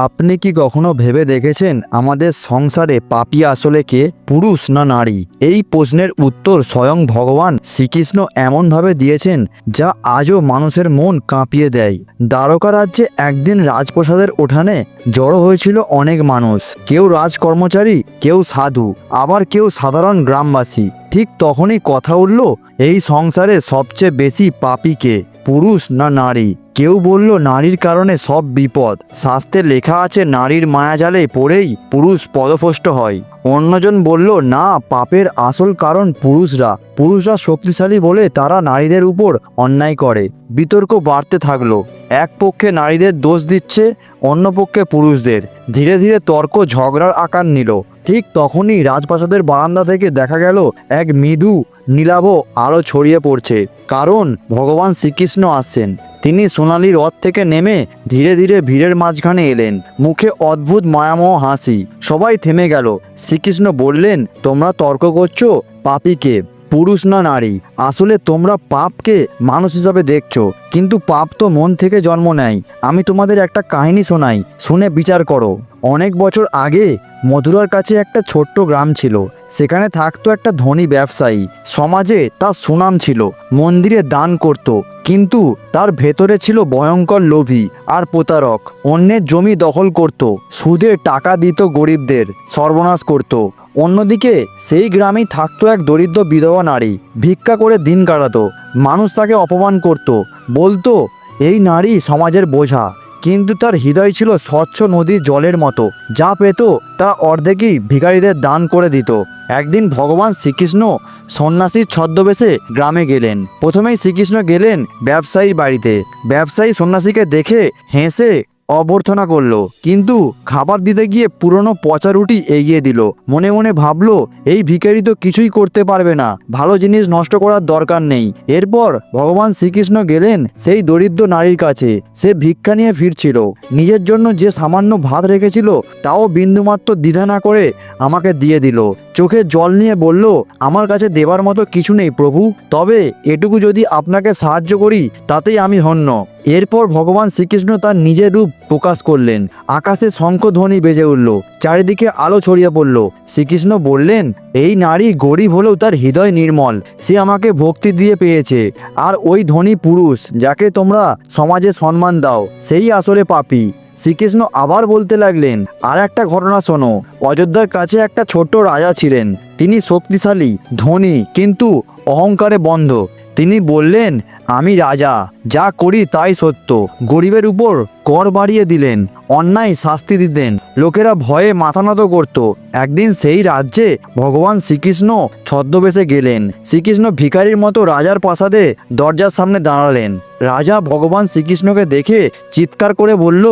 আপনি কি কখনো ভেবে দেখেছেন আমাদের সংসারে পাপি আসলে কে, পুরুষ না নারী? এই প্রশ্নের উত্তর স্বয়ং ভগবান শ্রীকৃষ্ণ এমনভাবে দিয়েছেন, যা আজও মানুষের মন কাঁপিয়ে দেয়। দ্বারকা রাজ্যে একদিন রাজপ্রসাদের উঠানে জড়ো হয়েছিল অনেক মানুষ। কেউ রাজকর্মচারী, কেউ সাধু, আবার কেউ সাধারণ গ্রামবাসী। ঠিক তখনই কথা উঠল, এই সংসারে সবচেয়ে বেশি পাপি কে? পুরুষ না নারী? কেউ বলল, নারীর কারণে সব বিপদ। শাস্ত্রে লেখা আছে, নারীর মায়াজালে পড়েই পুরুষ পদভষ্ট হয়। অন্যজন বলল, না, পাপের আসল কারণ পুরুষরা। পুরুষরা শক্তিশালী বলে তারা নারীদের উপর অন্যায় করে। বিতর্ক বাড়তে থাকল। এক পক্ষে নারীদের দোষ দিচ্ছে, অন্য পক্ষে পুরুষদের। ধীরে ধীরে তর্ক ঝগড়ার আকার নিল। ঠিক তখনই রাজপ্রাসাদের বারান্দা থেকে দেখা গেল, এক মৃদু নীলাভ আলো ছড়িয়ে পড়ছে। কারণ ভগবান শ্রীকৃষ্ণ আসছেন। তিনি সোনালি রথ থেকে নেমে ধীরে ধীরে ভিড়ের মাঝখানে এলেন। মুখে অদ্ভুত মায়াময় হাসি। সবাই থেমে গেল। শ্রীকৃষ্ণ বললেন, তোমরা তর্ক করছ পাপিকে। পুরুষ না নারী। আসলে তোমরা পাপকে মানুষ হিসাবে দেখছ, কিন্তু পাপ তো মন থেকে জন্ম নেয়। আমি তোমাদের একটা কাহিনী শোনাই, শুনে বিচার করো। অনেক বছর আগে মধুরার কাছে একটা ছোট্ট গ্রাম ছিল। সেখানে থাকতো একটা ধনী ব্যবসায়ী। সমাজে তার সুনাম ছিল, মন্দিরে দান করত, কিন্তু তার ভেতরে ছিল ভয়ঙ্কর লোভী আর প্রতারক। অন্যের জমি দখল করত সুদে টাকা দিত গরিবদের, সর্বনাশ করত। অন্যদিকে, সেই গ্রামেই থাকতো এক দরিদ্র বিধবা নারী। ভিক্ষা করে দিন কাটাতো। মানুষ তাকে অপমান করত। বলতো, এই নারী সমাজের বোঝা। কিন্তু তার হৃদয় ছিল স্বচ্ছ নদীর জলের মতো। যা পেত, তা অর্ধেকই ভিখারিদের দান করে দিত। একদিন ভগবান শ্রীকৃষ্ণ সন্ন্যাসীর ছদ্মবেশে গ্রামে গেলেন। প্রথমেই শ্রীকৃষ্ণ গেলেন ব্যবসায়ীর বাড়িতে। ব্যবসায়ী সন্ন্যাসীকে দেখে হেসে অভ্যর্থনা করল, কিন্তু খাবার দিতে গিয়ে পুরনো পচা রুটি এগিয়ে দিল। মনে মনে ভাবলো, এই ভিখারি তো কিছুই করতে পারবে না, ভালো জিনিস নষ্ট করার দরকার নেই। এরপর ভগবান শ্রীকৃষ্ণ গেলেন সেই দরিদ্র নারীর কাছে। সে ভিক্ষা নিয়ে ফিরছিল। নিজের জন্য যে সামান্য ভাত রেখেছিল, তাও বিন্দুমাত্র দ্বিধা না করে আমাকে দিয়ে দিল। চোখে জল নিয়ে বলল, আমার কাছে দেবার মতো কিছু নেই প্রভু, তবে এটুকু যদি আপনাকে সাহায্য করি, তাতেই আমি ধন্য। এরপর ভগবান শ্রীকৃষ্ণ তার নিজের রূপ প্রকাশ করলেন। আকাশে শঙ্খধ্বনি বেজে উঠল, চারিদিকে আলো ছড়িয়ে পড়ল। শ্রীকৃষ্ণ বললেন, এই নারী গরিব হলেও তার হৃদয় নির্মল, সে আমাকে ভক্তি দিয়ে পেয়েছে। আর ওই ধনী পুরুষ, যাকে তোমরা সমাজে সম্মান দাও, সেই আসলে পাপী। শ্রীকৃষ্ণ আবার বলতে লাগলেন, আর একটা ঘটনা শোনো। অযোধ্যার কাছে একটা ছোট্ট রাজা ছিলেন। তিনি শক্তিশালী, ধনী, কিন্তু অহংকারে বন্ধ। তিনি বললেন, আমি রাজা, যা করি তাই সত্য। গরিবের উপর কর বাড়িয়ে দিলেন, অন্যায় শাস্তি দিতেন। লোকেরা ভয়ে মাথা নত করত। একদিন সেই রাজ্যে ভগবান শ্রীকৃষ্ণ ছদ্মবেশে গেলেন। শ্রীকৃষ্ণ ভিখারির মতো রাজার প্রাসাদে দরজার সামনে দাঁড়ালেন। রাজা ভগবান শ্রীকৃষ্ণকে দেখে চিৎকার করে বলল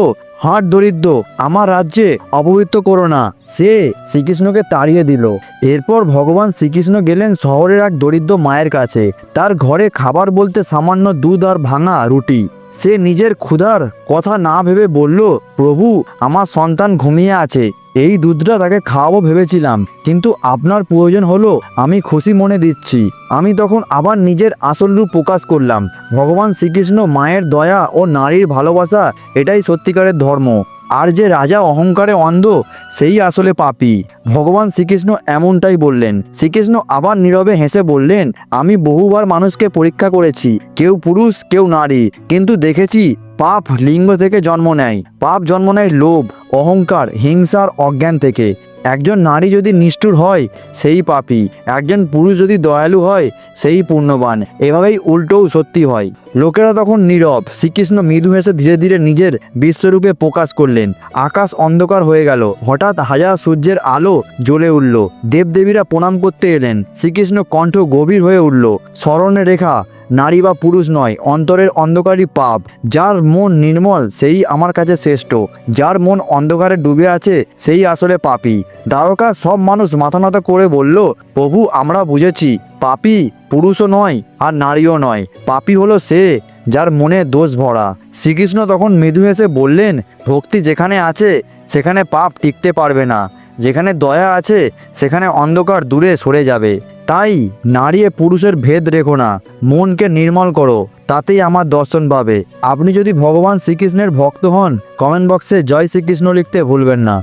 হাট দরিদ্র, আমার রাজ্যে অপবিত্র করো না। সে শ্রীকৃষ্ণকে তাড়িয়ে দিল। এরপর ভগবান শ্রীকৃষ্ণ গেলেন শহরের এক দরিদ্র মায়ের কাছে। তার ঘরে খাবার বলতে সামান্য দুধ আর ভাঙা রুটি। সে নিজের ক্ষুধার কথা না ভেবে বলল, প্রভু, আমার সন্তান ঘুমিয়ে আছে। এই দুধটা তাকে খাওয়াবো ভেবেছিলাম, কিন্তু আপনার প্রয়োজন হলো আমি খুশি মনে দিচ্ছি। আমি তখন আবার নিজের আসল রূপ প্রকাশ করলাম। ভগবান শ্রীকৃষ্ণ মায়ের দয়া ও নারীর ভালোবাসা, এটাই সত্যিকারের ধর্ম। আর যে রাজা অহংকারে অন্ধ, সেই আসলে পাপি। ভগবান শ্রীকৃষ্ণ এমনটাই বললেন। শ্রীকৃষ্ণ আবার নীরবে হেসে বললেন, আমি বহুবার মানুষকে পরীক্ষা করেছি, কেউ পুরুষ, কেউ নারী, কিন্তু দেখেছি পাপ লিঙ্গ থেকে জন্ম নেয়। পাপ জন্ম নেয় লোভ, অহংকার, হিংসার অজ্ঞান থেকে। একজন নারী যদি নিষ্ঠুর হয়, সেই পাপী। একজন পুরুষ যদি দয়ালু হয়, সেই পুণ্যবান। এভাবেই উল্টোও সত্যি হয়। লোকেরা তখন নীরব। শ্রীকৃষ্ণ মৃদু হেসে ধীরে ধীরে নিজের বিশ্বরূপে প্রকাশ করলেন। আকাশ অন্ধকার হয়ে গেল। হঠাৎ হাজার সূর্যের আলো জ্বলে উঠল। দেবদেবীরা প্রণাম করতে এলেন। শ্রীকৃষ্ণ কণ্ঠ গভীর হয়ে উঠল। স্মরণে রেখা নারী বা পুরুষ নয়, অন্তরের অন্ধকারই পাপ। যার মন নির্মল, সেই আমার কাছে শ্রেষ্ঠ। যার মন অন্ধকারে ডুবে আছে, সেই আসলে পাপি। দ্বারকা সব মানুষ মাথা নত করে বলল, প্রভু, আমরা বুঝেছি, পাপি পুরুষও নয় আর নারীও নয়। পাপি হলো সে যার মনে দোষ ভরা। শ্রীকৃষ্ণ তখন মৃদু হেসে বললেন, ভক্তি যেখানে আছে, সেখানে পাপ টিকতে পারবে না। যেখানে দয়া আছে, সেখানে অন্ধকার দূরে সরে যাবে। তাই নারী পুরুষের ভেদ রেখো না, মনকে নির্মল করো, তাতেই আমার দর্শন পাবে। আপনি যদি ভগবান শ্রীকৃষ্ণের ভক্ত হন কমেন্ট বক্সে জয় শ্রীকৃষ্ণ লিখতে ভুলবেন না।